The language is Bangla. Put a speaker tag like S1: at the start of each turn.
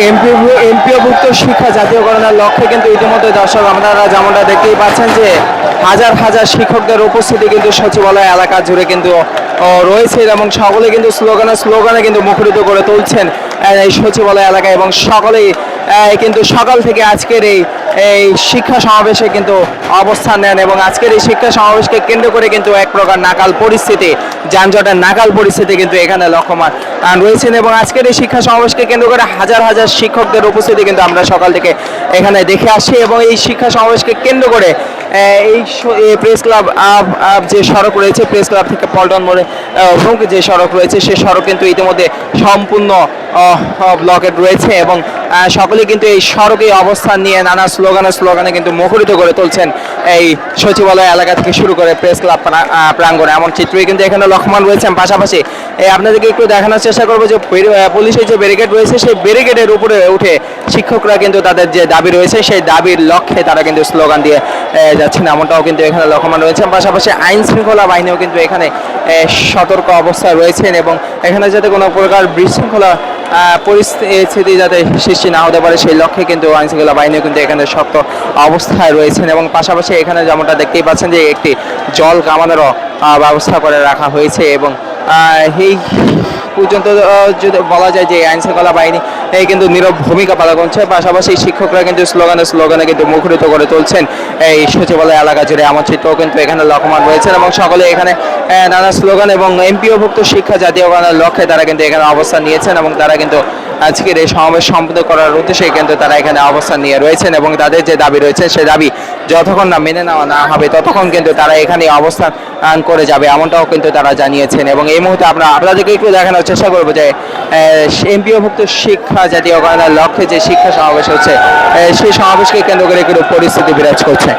S1: এমপি এমপিওভুক্ত শিক্ষা জাতীয়করণের লক্ষ্যে কিন্তু ইতিমধ্যে দর্শক আপনারা যেমনটা দেখতেই পাচ্ছেন যে হাজার হাজার শিক্ষকদের উপস্থিতি কিন্তু সচিবালয় এলাকা জুড়ে কিন্তু রয়েছে এবং সকলে কিন্তু স্লোগানে স্লোগানে কিন্তু মুখরিত করে তুলছেন এই সচিবালয় এলাকায় এবং সকলেই কিন্তু সকাল থেকে আজকের এই এই শিক্ষা সমাবেশে কিন্তু অবস্থান নেন এবং আজকের এই শিক্ষা সমাবেশকে কেন্দ্র করে কিন্তু এক প্রকার নাকাল পরিস্থিতি, যানজটের নাকাল পরিস্থিতি কিন্তু এখানে লক্ষ্যমান। রয়েছেন এবং আজকের এই শিক্ষা সমাবেশকে কেন্দ্র করে হাজার হাজার শিক্ষকদের উপস্থিতি কিন্তু আমরা সকাল থেকে এখানে দেখে আসি এবং এই শিক্ষা সমাবেশকে কেন্দ্র করে এই প্রেস ক্লাব যে সড়ক রয়েছে প্রেস ক্লাব থেকে পল্টন মোড়ে অভিমুখে যে সড়ক রয়েছে, সে সড়ক কিন্তু ইতিমধ্যে সম্পূর্ণ ব্লকেট রয়েছে এবং সকলে কিন্তু এই সড়কে অবস্থান নিয়ে নানা স্লোগানে স্লোগানে কিন্তু মুখরিত করে তুলছেন এই সচিবালয় এলাকা থেকে শুরু করে প্রেস ক্লাব প্রাঙ্গণে। এমন চিত্রই কিন্তু এখানে লক্ষ্যমান রয়েছেন পাশাপাশি আপনাদেরকে একটু দেখানোর চেষ্টা করব যে পুলিশের যে ব্যারিকেড রয়েছে, সেই ব্যারিকেডের উপরে উঠে শিক্ষকরা কিন্তু তাদের যে দাবি রয়েছে, সেই দাবির লক্ষ্যে তারা কিন্তু স্লোগান দিয়ে যাচ্ছেন। এমনটাও কিন্তু এখানে লক্ষ্যমান রয়েছেন পাশাপাশি আইন শৃঙ্খলা বাহিনীও কিন্তু এখানে সতর্ক অবস্থায় রয়েছেন এবং এখানে যাতে কোনো প্রকার বিশৃঙ্খলা পরিস্থিতি যাতে সৃষ্টি না হতে পারে, সেই লক্ষ্যে কিন্তু আইন শৃঙ্খলা বাহিনীও কিন্তু এখানে শক্ত অবস্থায় রয়েছেন এবং পাশাপাশি এখানে যেমনটা দেখতেই পাচ্ছেন যে একটি জল কামানোরও ব্যবস্থা করে রাখা হয়েছে এবং এই পর্যন্ত যদি বলা যায় যে আইন শৃঙ্খলা বাহিনী, এই কিন্তু নীরব ভূমিকা পালন করছে। পাশাপাশি শিক্ষকরা কিন্তু স্লোগানে স্লোগানে কিন্তু মুখরিত করে তুলছেন এই সচিবালয় এলাকা জুড়ে আমার চিত্রও কিন্তু এখানে লক্ষ্যমান রয়েছেন এবং সকলে এখানে নানা স্লোগান এবং এমপিওভুক্ত শিক্ষা জাতীয়করণের লক্ষ্যে তারা কিন্তু এখানে অবস্থান নিয়েছেন এবং তারা কিন্তু আজকের এই সমাবেশ সম্পন্ন করার উদ্দেশ্যে কিন্তু তারা এখানে অবস্থান নিয়ে রয়েছেন এবং তাদের যে দাবি রয়েছে, সে দাবি যতক্ষণ না মেনে নেওয়া না হবে, ততক্ষণ কিন্তু তারা এখানে অবস্থান করে যাবে, এমনটাও কিন্তু তারা জানিয়েছেন। এবং এই মুহূর্তে আমরা আপনাদেরকে একটু দেখানোর চেষ্টা করব যে এমপিওভুক্ত শিক্ষা জাতীয় জাতীয়করণের লক্ষ্যে যে শিক্ষা সমাবেশ হচ্ছে সেই সমাবেশকে কেন্দ্র করে একটু পরিস্থিতি বিরাজ করছে।